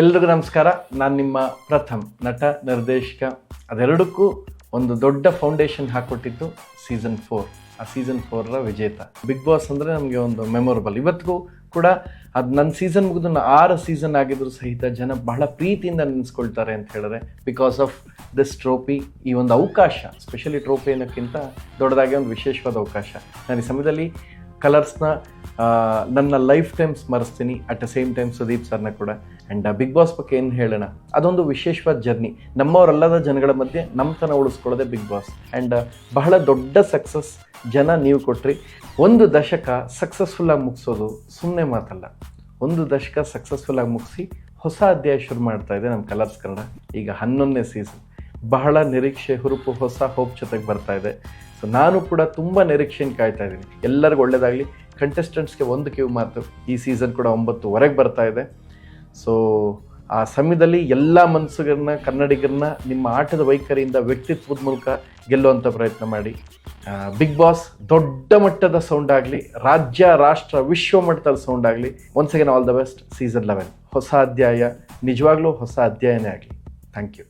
ಎಲ್ರಿಗೂ ನಮಸ್ಕಾರ. ನಾನು ನಿಮ್ಮ ಪ್ರಥಮ್ ನಟ, ನಿರ್ದೇಶಕ, ಅದೆರಡಕ್ಕೂ ಒಂದು ದೊಡ್ಡ ಫೌಂಡೇಶನ್ ಹಾಕ್ಕೊಟ್ಟಿತ್ತು ಸೀಸನ್ ಫೋರ್ ಆ ಸೀಸನ್ ಫೋರ್ರ ವಿಜೇತ. ಬಿಗ್ ಬಾಸ್ ಅಂದರೆ ನಮಗೆ ಒಂದು ಮೆಮೊರಬಲ್ ಇವತ್ತಿಗೂ ಕೂಡ ಅದು ನನ್ನ ಸೀಸನ್ ಮುಗಿದು ಆರು ಸೀಸನ್ ಆಗಿದ್ರು ಸಹಿತ ಜನ ಬಹಳ ಪ್ರೀತಿಯಿಂದ ನೆನೆಸ್ಕೊಳ್ತಾರೆ ಅಂತ ಹೇಳಿದ್ರೆ ಬಿಕಾಸ್ ಆಫ್ ದಿಸ್ ಟ್ರೋಫಿ ಈ ಒಂದು ಅವಕಾಶ ಸ್ಪೆಷಲಿ ಟ್ರೋಫಿ ಅನ್ನೋಕ್ಕಿಂತ ದೊಡ್ಡದಾಗಿ ಒಂದು ವಿಶೇಷವಾದ ಅವಕಾಶ. ನಾನು ಈ ಸಮಯದಲ್ಲಿ ಕಲರ್ಸ್ನ ನನ್ನ life time ಸ್ಮರಿಸ್ತೀನಿ. At the same time Sudeep ಸರ್ನ ಕೂಡ. ಆ್ಯಂಡ್ ಬಿಗ್ ಬಾಸ್ ಬಗ್ಗೆ ಏನು ಹೇಳೋಣ? ಅದೊಂದು ವಿಶೇಷವಾದ ಜರ್ನಿ ನಮ್ಮವರಲ್ಲದ ಜನಗಳ ಮಧ್ಯೆ ನಮ್ಮತನ ಉಳಿಸ್ಕೊಳ್ಳೋದೇ ಬಿಗ್ ಬಾಸ್ ಆ್ಯಂಡ್ ಬಹಳ ದೊಡ್ಡ ಸಕ್ಸಸ್ ಜನ ನೀವು ಕೊಟ್ರಿ. ಒಂದು ದಶಕ ಸಕ್ಸಸ್ಫುಲ್ಲಾಗಿ ಮುಗಿಸೋದು ಸುಮ್ಮನೆ ಮಾತಲ್ಲ. ಒಂದು ದಶಕ ಸಕ್ಸಸ್ಫುಲ್ಲಾಗಿ ಮುಗಿಸಿ ಹೊಸ ಅಧ್ಯಾಯ ಶುರು ಮಾಡ್ತಾ ಇದೆ ನಮ್ಮ ಕಲರ್ಸ್ ಕನ್ನಡ. ಈಗ ಹನ್ನೊಂದನೇ ಸೀಸನ್ ಬಹಳ ನಿರೀಕ್ಷೆ, ಹುರುಪು, ಹೊಸ ಹೋಪ್ ಜೊತೆಗೆ ಬರ್ತಾ ಇದೆ. ಸೊ ನಾನು ಕೂಡ ತುಂಬ ನಿರೀಕ್ಷೆಯನ್ನು ಕಾಯ್ತಾ ಇದ್ದೀನಿ. ಎಲ್ಲರಿಗೂ ಒಳ್ಳೆಯದಾಗಲಿ ಕಂಟೆಸ್ಟೆಂಟ್ಸ್ಗೆ ಒಂದು ಕ್ಯೂ ಮಾತು ಈ ಸೀಸನ್ ಕೂಡ ಒಂಬತ್ತುವರೆಗೆ ಬರ್ತಾ ಇದೆ. ಸೊ ಆ ಸಮಯದಲ್ಲಿ ಎಲ್ಲ ಮನಸ್ಸುಗಳನ್ನ ಕನ್ನಡಿಗರನ್ನ, ನಿಮ್ಮ ಆಟದ ವೈಖರಿಯಿಂದ, ವ್ಯಕ್ತಿತ್ವದ ಮೂಲಕ ಗೆಲ್ಲುವಂಥ ಪ್ರಯತ್ನ ಮಾಡಿ. ಬಿಗ್ ಬಾಸ್ ದೊಡ್ಡ ಮಟ್ಟದ ಸೌಂಡ್ ಆಗಲಿ, ರಾಜ್ಯ, ರಾಷ್ಟ್ರ, ವಿಶ್ವ ಮಟ್ಟದ ಸೌಂಡ್ ಆಗಲಿ once again all the best season eleven ಹೊಸ ಅಧ್ಯಾಯ. ನಿಜವಾಗ್ಲೂ ಹೊಸ ಅಧ್ಯಾಯನೇ ಆಗಲಿ. ಥ್ಯಾಂಕ್ ಯು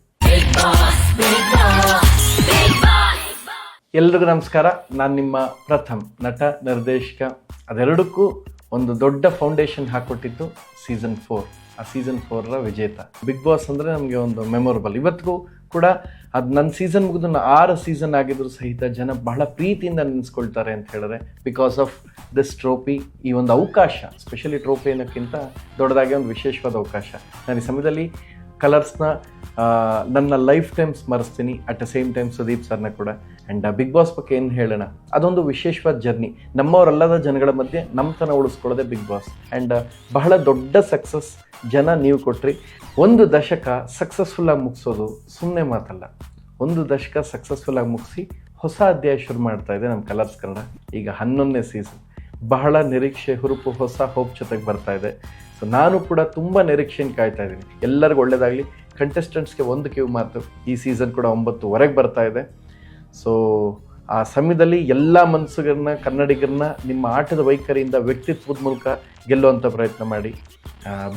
ಎಲ್ರಿಗೂ ನಮಸ್ಕಾರ. ನಾನು ನಿಮ್ಮ ಪ್ರಥಮ್ ನಟ, ನಿರ್ದೇಶಕ, ಅದೆರಡಕ್ಕೂ ಒಂದು ದೊಡ್ಡ ಫೌಂಡೇಶನ್ ಹಾಕ್ಕೊಟ್ಟಿತ್ತು ಸೀಸನ್ ಫೋರ್ ಆ ಸೀಸನ್ ಫೋರ್ರ ವಿಜೇತ. ಬಿಗ್ ಬಾಸ್ ಅಂದರೆ ನಮಗೆ ಒಂದು ಮೆಮೊರಬಲ್ ಇವತ್ತಿಗೂ ಕೂಡ ಅದು ನನ್ನ ಸೀಸನ್ ಮುಗಿದು ಆರು ಸೀಸನ್ ಆಗಿದ್ರು ಸಹಿತ ಜನ ಬಹಳ ಪ್ರೀತಿಯಿಂದ ನೆನೆಸ್ಕೊಳ್ತಾರೆ ಅಂತ ಹೇಳಿದ್ರೆ ಬಿಕಾಸ್ ಆಫ್ ದಿಸ್ ಟ್ರೋಫಿ ಈ ಒಂದು ಅವಕಾಶ ಸ್ಪೆಷಲಿ ಟ್ರೋಫಿ ಅನ್ನೋಕ್ಕಿಂತ ದೊಡ್ಡದಾಗಿ ಒಂದು ವಿಶೇಷವಾದ ಅವಕಾಶ. ನಾನು ಈ ಸಮಯದಲ್ಲಿ ಕಲರ್ಸ್ನ ನನ್ನ life time ಸ್ಮರಿಸ್ತೀನಿ. At the same time Sudeep ಸರ್ನ ಕೂಡ. ಆ್ಯಂಡ್ ಬಿಗ್ ಬಾಸ್ ಬಗ್ಗೆ ಏನು ಹೇಳೋಣ? ಅದೊಂದು ವಿಶೇಷವಾದ ಜರ್ನಿ ನಮ್ಮವರಲ್ಲದ ಜನಗಳ ಮಧ್ಯೆ ನಮ್ಮತನ ಉಳಿಸ್ಕೊಳ್ಳೋದೇ ಬಿಗ್ ಬಾಸ್ ಆ್ಯಂಡ್ ಬಹಳ ದೊಡ್ಡ ಸಕ್ಸಸ್ ಜನ ನೀವು ಕೊಟ್ರಿ. ಒಂದು ದಶಕ ಸಕ್ಸಸ್ಫುಲ್ಲಾಗಿ ಮುಗಿಸೋದು ಸುಮ್ಮನೆ ಮಾತಲ್ಲ. ಒಂದು ದಶಕ ಸಕ್ಸಸ್ಫುಲ್ಲಾಗಿ ಮುಗಿಸಿ ಹೊಸ ಅಧ್ಯಾಯ ಶುರು ಮಾಡ್ತಾ ಇದೆ ನಮ್ಮ ಕಲರ್ಸ್ ಕನ್ನಡ. ಈಗ ಹನ್ನೊಂದನೇ ಸೀಸನ್ ಬಹಳ ನಿರೀಕ್ಷೆ, ಹುರುಪು, ಹೊಸ ಹೋಪ್ ಜೊತೆಗೆ ಬರ್ತಾ ಇದೆ. ಸೊ ನಾನು ಕೂಡ ತುಂಬ ನಿರೀಕ್ಷೆಯನ್ನು ಕಾಯ್ತಾ ಇದ್ದೀನಿ. ಎಲ್ಲರಿಗೂ ಒಳ್ಳೆಯದಾಗಲಿ ಕಂಟೆಸ್ಟೆಂಟ್ಸ್ಗೆ ಒಂದು ಕ್ಯೂ ಮಾತು ಈ ಸೀಸನ್ ಕೂಡ ಒಂಬತ್ತುವರೆಗೆ ಬರ್ತಾ ಇದೆ. ಸೊ ಆ ಸಮಯದಲ್ಲಿ ಎಲ್ಲ ಮನಸ್ಸುಗಳನ್ನ ಕನ್ನಡಿಗರನ್ನ ನಿಮ್ಮ ಆಟದ ವೈಖರಿಯಿಂದ ವ್ಯಕ್ತಿತ್ವದ ಮೂಲಕ ಗೆಲ್ಲುವಂಥ ಪ್ರಯತ್ನ ಮಾಡಿ.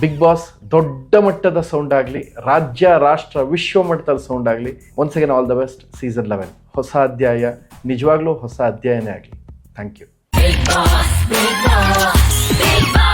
ಬಿಗ್ ಬಾಸ್ ದೊಡ್ಡ ಮಟ್ಟದ ಸೌಂಡ್ ಆಗಲಿ, ರಾಜ್ಯ, ರಾಷ್ಟ್ರ, ವಿಶ್ವ ಮಟ್ಟದ ಸೌಂಡ್ ಆಗಲಿ once again all the best season eleven ಹೊಸ ಅಧ್ಯಾಯ, ನಿಜವಾಗ್ಲೂ ಹೊಸ ಅಧ್ಯಾಯನೇ ಆಗಲಿ. Thank you Big boss, big boss, big